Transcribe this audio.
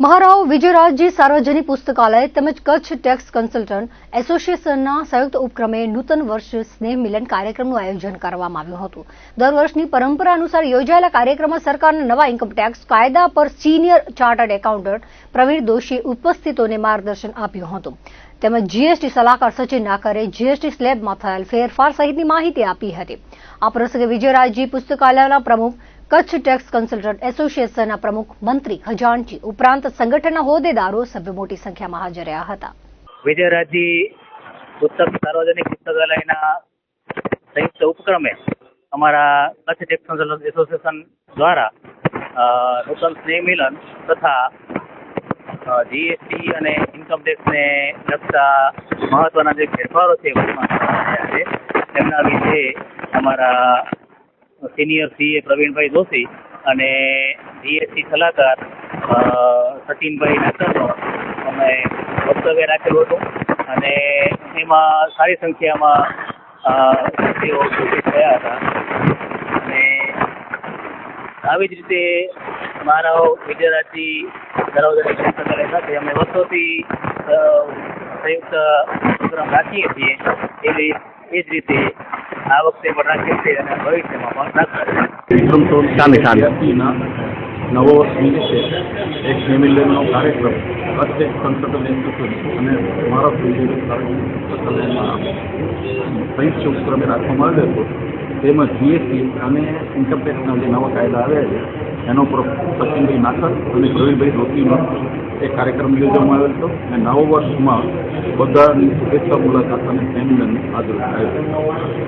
મહારાવ વિજયરાજજી સાર્વજનિક પુસ્તકાલય તેમજ કચ્છ ટેક્સ કન્સલ્ટન્ટ એસોસિએશનના સંયુક્ત ઉપક્રમે નૂતન વર્ષ સ્નેહ મિલન કાર્યક્રમનું આયોજન કરવામાં આવ્યું હતું. દર વર્ષની પરંપરા અનુસાર યોજાયેલા કાર્યક્રમમાં સરકારના નવા ઇન્કમ ટેક્સ કાયદા પર સિનિયર ચાર્ટર્ડ એકાઉન્ટન્ટ પ્રવીણ દોશીએ ઉપસ્થિતોને માર્ગદર્શન આપ્યું હતું. તેમજ જીએસટી સલાહકાર સચિન નાકરે જીએસટી સ્લેબમાં થયેલ ફેરફાર સહિતની માહિતી આપી હતી. આ પ્રસંગે વિજયરાજજી પુસ્તકાલયના પ્રમુખ કચ્છ ટેક્સ કન્સલ્ટન્ટ એસોસિએશનના પ્રમુખ મંત્રી ખજાનચી ઉપરાંત સંગઠનના હોદ્દેદારો સભ્યો મોટી સંખ્યામાં હાજર રહ્યા હતા. વિજયરાજજી પુસ્તક સાર્વજનિક પુસ્તકાલયના સંયુક્ત ઉપક્રમે અમારા કચ્છ ટેક્સ કન્સલ્ટન્ટ એસોસિએશન દ્વારા નૂતન સ્નેહ મિલન તથા જીએસટી અને ઇન્કમ ટેક્સને લગતા મહત્વના જે ફેરફારો છે એમના વિશે અમારા સિનિયર સીએ પ્રવીણભાઈ જોશી અને જીએસસી સલાહકાર સચિનભાઈ નાકરનો અમે વક્તવ્ય રાખેલું હતું. અને એમાં સારી સંખ્યામાં વ્યક્તિઓ ઉપસ્થિત થયા હતા. અને આવી જ રીતે મારા વિદ્યાર્થી ધરાવતા પુસ્તકાલય સાથે અમે વર્ષોથી સંયુક્ત પ્રોગ્રામ રાખીએ છીએ. એવી એ જ રીતે આ વખતે પણ રાખે છે અને ભવિષ્યમાં પણ રાખશે સામે, સામે. નવો વર્ષ નિમિત્તે એક ફેમિલીનો કાર્યક્રમ પ્રત્યેક સંસદ ઇન્સ્ટિટ્યૂટ અને મારા પુસ્તકાલયના સંયુક્ત ઉપક્રમે રાખવામાં આવ્યો હતો. તેમાં જીએસટી અને ઇન્કમટેક્સના જે નવા કાયદા આવ્યા છે એનો સચિનભાઈ નાકર અને પ્રવીણભાઈ ધોતીનો એ કાર્યક્રમ યોજવામાં આવેલ હતો અને નવ વર્ષમાં બધાની શુભેચ્છા મુલાકાત અને સેમિનારની આવ્યો